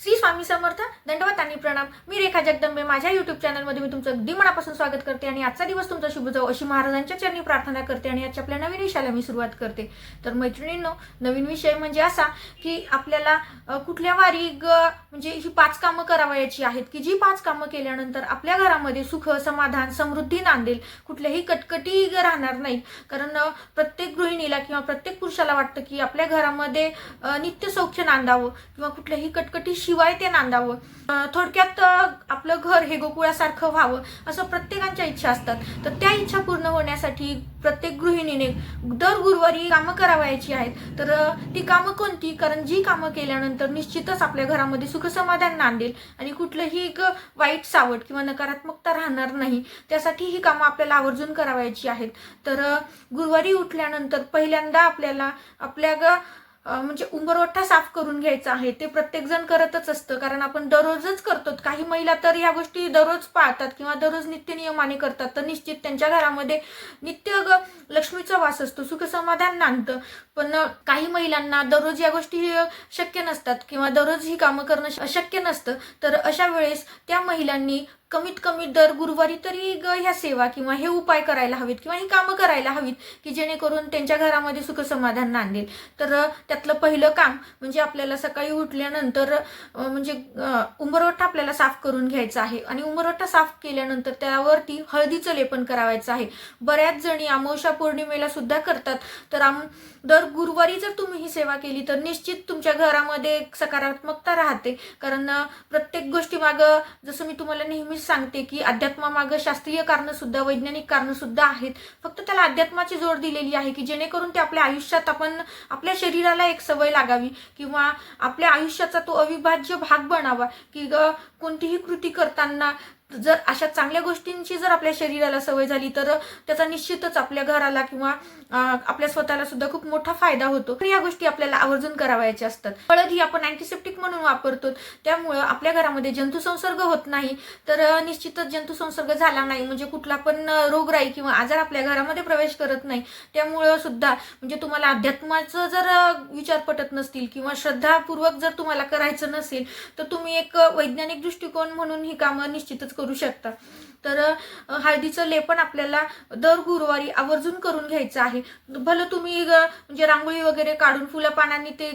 श्री स्वामी समर्थ दंडवत आणि प्रणाम. मी रेखा जगदंबे माझ्या युट्यूब चॅनलमध्ये मी तुमचं अगदी मनापासून स्वागत करते आणि आजचा दिवस तुमचा शुभ जाऊ अशी महाराजांच्या चरणी प्रार्थना करते आणि आजच्या आपल्या नवीन विषयाला मी सुरुवात करते. तर मैत्रिणींनो नवीन विषय म्हणजे असा की आपल्याला कुठल्या वारी ग म्हणजे ही पाच कामं करावयाची आहेत की जी पाच कामं केल्यानंतर आपल्या घरामध्ये सुख समाधान समृद्धी नांदेल. कुठल्याही कटकटी राहणार नाहीत. कारण प्रत्येक गृहिणीला किंवा प्रत्येक पुरुषाला वाटतं की आपल्या घरामध्ये नित्य सौख्य नांदावं किंवा कुठल्याही कटकटी शिवाय ते नांदावं. थोडक्यात आपलं घर हे गोकुळासारखं व्हावं असं प्रत्येकांच्या इच्छा असतात. तर त्या इच्छा पूर्ण होण्यासाठी प्रत्येक गृहिणीने दर गुरुवारी कामं करावयाची आहेत. तर ती कामं कोणती? कारण जी कामं केल्यानंतर निश्चितच आपल्या घरामध्ये सुखसमाधान नांदेल आणि कुठलंही एक वाईट सावट किंवा नकारात्मकता राहणार नाही. त्यासाठी ही कामं आपल्याला आवर्जून करावयाची आहेत. तर गुरुवारी उठल्यानंतर पहिल्यांदा आपल्याला आपल्या ग म्हणजे उंबरवठा साफ करून घ्यायचा आहे. ते प्रत्येक जण करतच असतं. कारण आपण दररोजच करतो. काही महिला तर ह्या गोष्टी दररोज पाळतात किंवा दररोज नित्य नियमाने करतात. तर निश्चित त्यांच्या घरामध्ये नित्य ग लक्ष्मीचा वास असतो सुखसमाधान नांदतं. पण काही महिलांना दररोज या गोष्टी शक्य नसतात किंवा दररोज ही कामं करणं शक्य नसतं. तर अशा वेळेस त्या महिलांनी कमीत कमी दर गुरुवारी तरी ग ह्या सेवा किंवा हे उपाय करायला हवेत किंवा ही कामं करायला हवीत की जेणेकरून त्यांच्या घरामध्ये सुखसमाधान नांदेल. तर त्यातलं पहिलं काम म्हणजे आपल्याला सकाळी उठल्यानंतर म्हणजे अ, उंबरवठा आपल्याला साफ करून घ्यायचा आहे आणि उंबरवठा साफ केल्यानंतर त्यावरती हळदीचं लेपन करावायचं आहे. बऱ्याच जणी अमावस्या पौर्णिमेला सुद्धा करतात. तर आम दर गुरुवारी जर तुम्ही ही सेवा केली तर निश्चित तुमच्या घरामध्ये सकारात्मकता राहते. कारण प्रत्येक गोष्टी मागं जसं मी तुम्हाला नेहमीच सांगते की अध्यात्मामागं शास्त्रीय कारणं सुद्धा वैज्ञानिक कारणं सुद्धा आहेत. फक्त त्याला अध्यात्माची जोड दिलेली आहे की जेणेकरून ते आपल्या आयुष्यात आपण आपल्या शरीराला एक सवय लागावी किंवा आपल्या आयुष्याचा तो अविभाज्य भाग बनावा की ग कोणतीही कृती करताना जर अशा चांगल्या गोष्टींची जर आपल्या शरीराला सवय झाली तर त्याचा निश्चितच आपल्या घराला किंवा आपल्या स्वतःला सुद्धा खूप मोठा फायदा होतो. तर या गोष्टी आपल्याला आवर्जून करावायच्या असतात. हळद ही आपण अँटीसेप्टिक म्हणून वापरतो. त्यामुळं आपल्या घरामध्ये जंतुसंसर्ग होत नाही. तर निश्चितच जंतुसंसर्ग झाला नाही. म्हणजे कुठला पण रोगराई किंवा आजार आपल्या घरामध्ये प्रवेश करत नाही. त्यामुळं सुद्धा म्हणजे तुम्हाला अध्यात्माचं जर विचार पटत नसतील किंवा श्रद्धापूर्वक जर तुम्हाला करायचं नसेल तर तुम्ही एक वैज्ञानिक दृष्टिकोन म्हणून ही कामं निश्चितच करू शकता. तर हळदीचं लेपन आपल्याला दर गुरुवारी आवर्जून करून घ्यायचं आहे. भलं तुम्ही म्हणजे रांगोळी वगैरे काढून फुलं पानांनी ते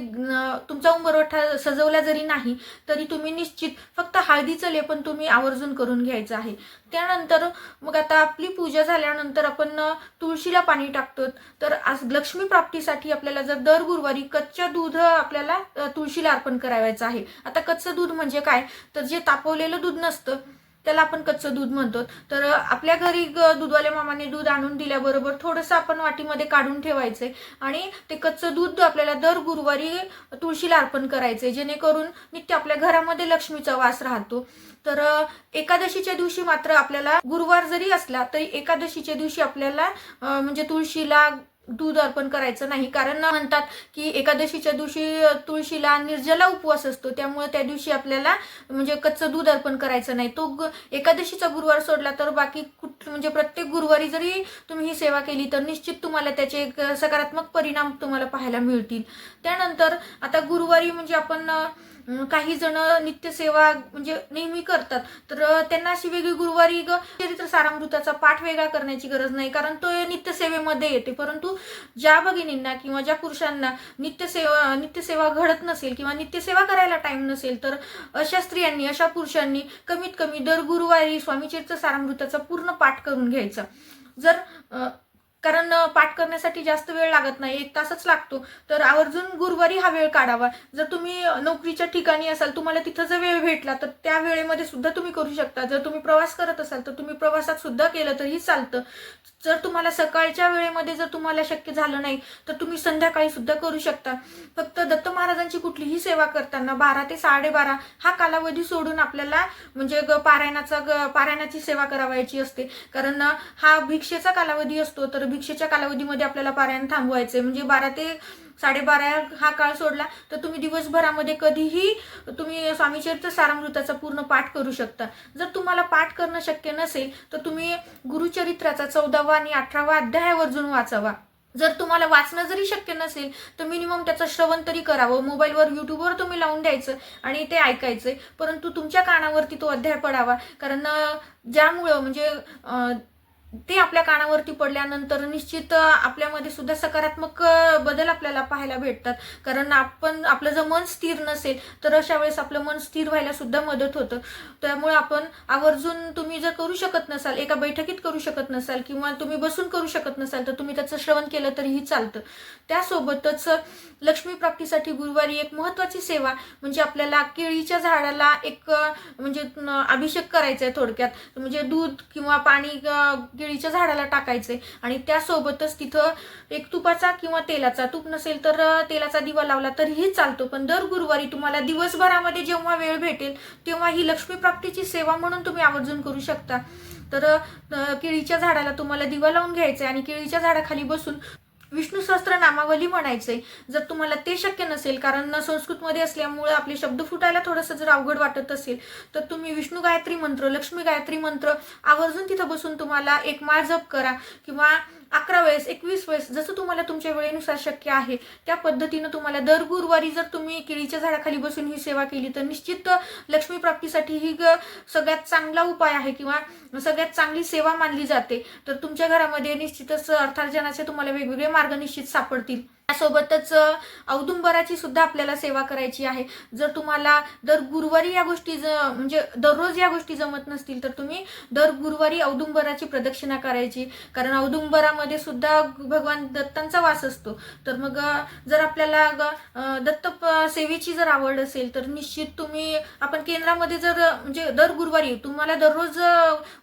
तुमचा उंबरवठा सजवला जरी नाही तरी तुम्ही निश्चित फक्त हळदीचं लेपन तुम्ही आवर्जून करून घ्यायचं आहे. त्यानंतर मग आता आपली पूजा झाल्यानंतर आपण तुळशीला पाणी टाकतो तर आज लक्ष्मी प्राप्तीसाठी आपल्याला जर दर गुरुवारी कच्चं दूध आपल्याला तुळशीला अर्पण करावायचं आहे. आता कच्चं दूध म्हणजे काय? तर जे तापवलेलं दूध नसतं त्याला आपण कच्चं दूध म्हणतो. तर आपल्या घरी दूधवाल्या मामाने दूध आणून दिल्याबरोबर थोडंसं आपण वाटीमध्ये काढून ठेवायचंय आणि ते कच्चं दूध आपल्याला दर गुरुवारी तुळशीला अर्पण करायचंय जेणेकरून नित्य आपल्या घरामध्ये लक्ष्मीचा वास राहतो. तर एकादशीच्या दिवशी मात्र आपल्याला गुरुवार जरी असला तरी एकादशीच्या दिवशी आपल्याला म्हणजे तुळशीला दूध अर्पण करायचं नाही. कारण म्हणतात की एकादशीच्या दिवशी तुळशीला निर्जला उपवास असतो. त्यामुळे त्या दिवशी आपल्याला म्हणजे कच्चं दूध अर्पण करायचं नाही. तो एकादशीचा गुरुवार सोडला तर बाकी कुठ म्हणजे प्रत्येक गुरुवारी जरी तुम्ही ही सेवा केली तर निश्चित तुम्हाला त्याचे एक सकारात्मक परिणाम तुम्हाला पाहायला मिळतील. त्यानंतर आता गुरुवारी म्हणजे आपण काही जण नित्यसेवा म्हणजे नेहमी करतात. तर त्यांना अशी वेगळी गुरुवारी ग चरित्र सारामृताचा पाठ वेगळा करण्याची गरज नाही कारण तो नित्यसेवेमध्ये येते. परंतु ज्या भगिनींना किंवा ज्या पुरुषांना नित्यसेवा नित्यसेवा घडत नसेल किंवा नित्यसेवा करायला टाइम नसेल तर अशा स्त्रियांनी अशा पुरुषांनी कमीत कमी दर गुरुवारी स्वामीचरित्र सारामृताचा पूर्ण पाठ करून घ्यायचा. जर कारण पाठ करण्यासाठी जास्त वेळ लागत नाही एक तासच लागतो. तर आवर्जून गुरुवारी हा वेळ काढावा. जर तुम्ही नोकरीच्या ठिकाणी असाल तुम्हाला तिथं जर वेळ भेटला तर त्या वेळेमध्ये सुद्धा तुम्ही करू शकता. जर तुम्ही प्रवास करत असाल तर तुम्ही प्रवासात सुद्धा केलं तरी चालतं. जर तुम्हाला सकाळच्या वेळेमध्ये जर तुम्हाला शक्य झालं नाही तर तुम्ही संध्याकाळी सुद्धा करू शकता. फक्त दत्त महाराजांची कुठलीही सेवा करताना बारा ते साडेबारा हा कालावधी सोडून आपल्याला म्हणजे ग पारायणाचा ग पारायणाची सेवा करावायची असते. कारण हा भिक्षेचा कालावधी असतो तर भिक्षेच्या कालावधीमध्ये आपल्याला पारायण थांबवायचंय. म्हणजे बारा ते साडेबारा हा काळ सोडला तर तुम्ही दिवसभरामध्ये कधीही तुम्ही स्वामीचरित्र सारामृताचा पूर्ण पाठ करू शकता. जर तुम्हाला पाठ करणं शक्य नसेल तर तुम्ही गुरुचरित्राचा चौदावा आणि अठरावा अध्याय आवर्जून वाचावा. जर तुम्हाला वाचणं जरी शक्य नसेल तर मिनिमम त्याचं श्रवण तरी करावं. मोबाईलवर युट्यूबवर तुम्ही लावून द्यायचं आणि ते ऐकायचं परंतु तुमच्या कानावरती तो अध्याय पडावा. कारण ज्यामुळं म्हणजे ते आपल्या कानावरती पडल्यानंतर निश्चित आपल्यामध्ये सुद्धा सकारात्मक बदल आपल्याला पाहायला भेटतात. कारण आपण आपलं जर मन स्थिर नसेल तर अशा वेळेस आपलं मन स्थिर व्हायला सुद्धा मदत होतं. त्यामुळे आपण आवर्जून तुम्ही जर करू शकत नसाल एका बैठकीत करू शकत नसाल किंवा तुम्ही बसून करू शकत नसाल तर तुम्ही त्याचं श्रवण केलं तरीही चालतं. त्यासोबतच लक्ष्मी प्राप्तीसाठी गुरुवारी एक महत्वाची सेवा म्हणजे आपल्याला केळीच्या झाडाला एक म्हणजे अभिषेक करायचा आहे थोडक्यात. म्हणजे दूध किंवा पाणी केळीच्या झाडाला टाकायचे आणि त्यासोबतच तिथं एक तुपाचा किंवा तेलाचा तूप नसेल तर तेलाचा दिवा लावला तरीही चालतो. पण दर गुरुवारी तुम्हाला दिवसभरामध्ये जेव्हा वेळ भेटेल तेव्हा ही लक्ष्मी प्राप्तीची सेवा म्हणून तुम्ही आवर्जून करू शकता. तर केळीच्या झाडाला तुम्हाला दिवा लावून घ्यायचा आहे आणि केळीच्या झाडाखाली बसून विष्णू सहस्त्र नामावली म्हणायचंय. जर तुम्हाला ते शक्य नसेल कारण संस्कृतमध्ये असल्यामुळे आपले शब्द फुटायला थोडंसं जर अवघड वाटत असेल तर तुम्ही विष्णू गायत्री मंत्र लक्ष्मी गायत्री मंत्र आवर्जून तिथं बसून तुम्हाला एक माळ जप करा किंवा अकरा वेळेस एकवीस वेळेस जसं तुम्हाला तुमच्या वेळेनुसार शक्य आहे त्या पद्धतीनं तुम्हाला दर गुरुवारी जर तुम्ही केळीच्या झाडाखाली बसून ही सेवा केली तर निश्चित लक्ष्मी प्राप्तीसाठी ही ग- सगळ्यात चांगला उपाय आहे किंवा सगळ्यात चांगली सेवा मानली जाते. तर तुमच्या घरामध्ये निश्चितच अर्थार्जनाचे तुम्हाला वेगवेगळे मार्ग निश्चित सापडतील. त्यासोबतच औदुंबराची सुद्धा आपल्याला सेवा करायची आहे. जर तुम्हाला दर गुरुवारी या गोष्टी ज म्हणजे दररोज या गोष्टी जमत नसतील तर तुम्ही दर गुरुवारी औदुंबराची प्रदक्षिणा करायची. कारण औदुंबरामध्ये सुद्धा भगवान दत्तांचा वास असतो. तर मग जर आपल्याला ग- दत्त प- सेवेची जर आवड असेल तर निश्चित तुम्ही आपण केंद्रामध्ये जर म्हणजे दर गुरुवारी तुम्हाला दररोज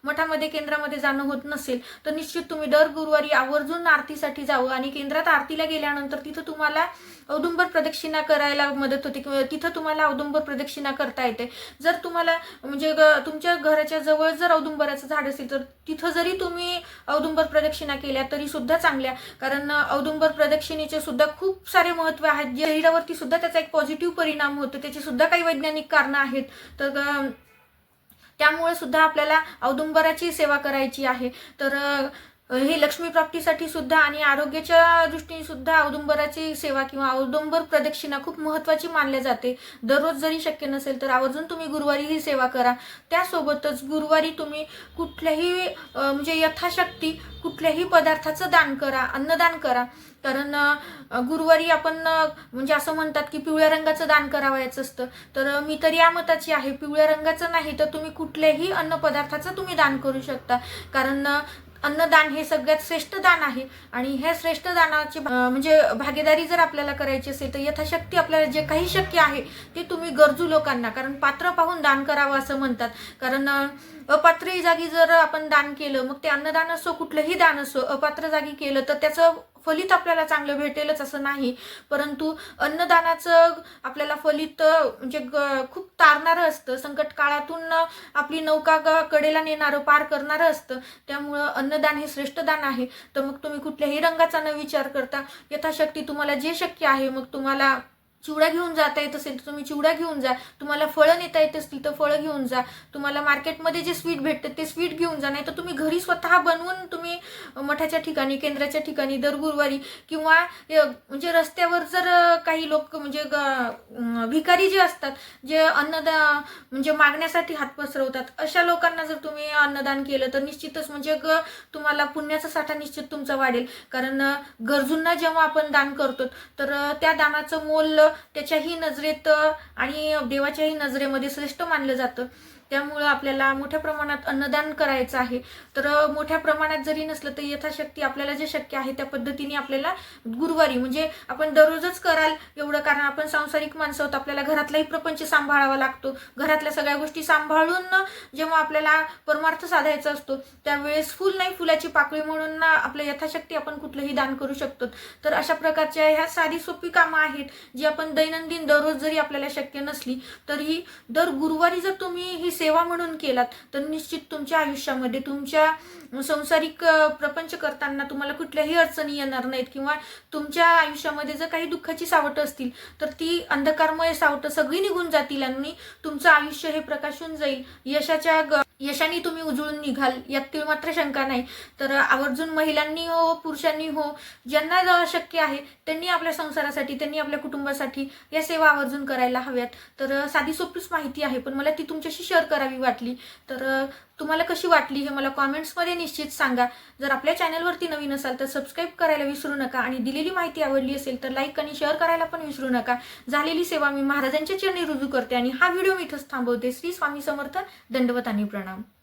मठामध्ये केंद्रामध्ये जाणं होत नसेल तर निश्चित तुम्ही दर गुरुवारी आवर्जून आरतीसाठी जावं आणि केंद्रात आरतीला गेल्यानंतर तर तिथं तुम्हाला औदुंबर प्रदक्षिणा करायला मदत होते किंवा तिथं तुम्हाला औदुंबर प्रदक्षिणा करता येते. जर तुम्हाला म्हणजे तुमच्या घराच्या जवळ जर औदुंबराचं झाड असेल तर तिथं जरी तुम्ही औदुंबर प्रदक्षिणा केल्या तरी सुद्धा चांगल्या. कारण औदुंबर प्रदक्षिणेचे सुद्धा खूप सारे महत्त्व आहेत. जे शरीरावरती सुद्धा त्याचा एक पॉझिटिव्ह परिणाम होतो. त्याची सुद्धा काही वैज्ञानिक कारणं आहेत. तर त्यामुळे सुद्धा आपल्याला औदुंबराची सेवा करायची आहे. तर हे लक्ष्मी प्राप्तीसाठी सुद्धा आणि आरोग्याच्या दृष्टीने सुद्धा औदुंबराची सेवा किंवा औदुंबर प्रदक्षिणा खूप महत्वाची मानल्या जाते. दररोज जरी शक्य नसेल तर आवर्जून तुम्ही गुरुवारी ही सेवा करा. त्यासोबतच गुरुवारी तुम्ही कुठल्याही म्हणजे यथाशक्ती कुठल्याही पदार्थाचं दान करा अन्नदान करा. कारण गुरुवारी आपण म्हणजे असं म्हणतात की पिवळ्या रंगाचं दान करावायचं असतं. तर मी तर या मताची आहे. पिवळ्या रंगाचं नाही तर तुम्ही कुठल्याही अन्नपदार्थाचं तुम्ही दान करू शकता. कारण अन्नदान हे सगळ्यात श्रेष्ठ दान आहे. आणि ह्या श्रेष्ठ दानाची म्हणजे भागीदारी जर आपल्याला करायची असेल तर यथाशक्ती आपल्याला जे काही शक्य आहे ते तुम्ही गरजू लोकांना कारण पात्र पाहून दान करावं असं म्हणतात. कारण अ, अपात्र जागी जर आपण दान केलं मग ते अन्नदान असो कुठलंही दान असो अपात्र जागी केलं तर त्याचं फलित आपल्याला चांगलं भेटेलच असं नाही. परंतु अन्नदानाचं आपल्याला फलित म्हणजे ग- खूप तारणारं असतं. संकट काळातून आपली नौका ग- कडेला नेणारं पार करणारं असतं. त्यामुळं अन्नदान हे श्रेष्ठ दान आहे. तर मग तुम्ही कुठल्याही रंगाचा न विचार करता यथाशक्ती तुम्हाला जे शक्य आहे मग तुम्हाला चिवडा घेऊन जाता येत असेल तर तुम्ही चिवडा घेऊन जा. तुम्हाला फळं नेता येत असतील तर फळं घेऊन जा. तुम्हाला मार्केटमध्ये जे स्वीट भेटतं ते स्वीट घेऊन जा. नाही तर तुम्ही घरी स्वतः बनवून तुम्ही मठाच्या ठिकाणी केंद्राच्या ठिकाणी दर गुरुवारी किंवा म्हणजे रस्त्यावर जर काही लोक म्हणजे ग- भिकारी जे असतात जे अन्नदा म्हणजे मागण्यासाठी हात पसरवतात अशा लोकांना जर तुम्ही अन्नदान केलं तर निश्चितच म्हणजे ग तुम्हाला पुण्याचा साठा निश्चित तुमचा वाढेल. कारण गरजूंना जेव्हा आपण दान करतो तर त्या दानाचं मोल त्याच्याही नजरेत आणि देवाच्याही नजरेमध्ये श्रेष्ठ मानलं जातं. त्यामुळं आपल्याला मोठ्या प्रमाणात अन्नदान करायचं आहे. तर मोठ्या प्रमाणात जरी नसलं तर यथाशक्ती आपल्याला जे शक्य आहे त्या पद्धतीने आपल्याला गुरुवारी म्हणजे आपण दररोजच कराल एवढं कारण आपण सांसारिक माणसं आहोत आपल्याला घरातलाही प्रपंच सांभाळावा लागतो. घरातल्या सगळ्या गोष्टी सांभाळून जेव्हा आपल्याला परमार्थ साधायचा असतो त्यावेळेस फुल नाही फुलाची पाकळी म्हणून ना आपल्या यथाशक्ती आपण कुठलंही दान करू शकतो. तर अशा प्रकारच्या ह्या साधी सोपी कामं आहेत जी आपण दैनंदिन दररोज जरी आपल्याला शक्य नसली तरी दर गुरुवारी जर तुम्ही ही सेवा म्हणून केलात तर निश्चित तुमच्या आयुष्यामध्ये तुमच्या संसारिक प्रपंच करताना तुम्हाला कुठल्याही अडचणी येणार नाहीत किंवा तुमच्या आयुष्यामध्ये जर काही दुःखाची सावटं असतील तर ती अंधकारमय सावटं सगळी निघून जातील आणि तुमचं आयुष्य हे प्रकाशून जाईल. यशाच्या ग- यशाने तुम्ही उजळून निघाल यातील मात्र शंका नाही. तर आवर्जून महिलांनी हो पुरुषांनी हो ज्यांना ज- शक्य आहे त्यांनी आपल्या संसारासाठी त्यांनी आपल्या कुटुंबासाठी या सेवा आवर्जून करायला हव्यात. तर साधी सोपीच माहिती आहे पण मला ती तुमच्याशी शेअर करावी वाटली. तर तुम्हाला कशी वाटली हे मला कॉमेंट्समध्ये निश्चित सांगा. जर आपल्या चॅनलवरती नवीन असाल तर सबस्क्राईब करायला विसरू नका आणि दिलेली माहिती आवडली असेल तर लाईक आणि शेअर करायला पण विसरू नका. झालेली सेवा मी महाराजांच्या चरणी रुजू करते आणि हा व्हिडिओ मी इथंच थांबवते. श्री स्वामी समर्थ दंडवत आणि प्रणाम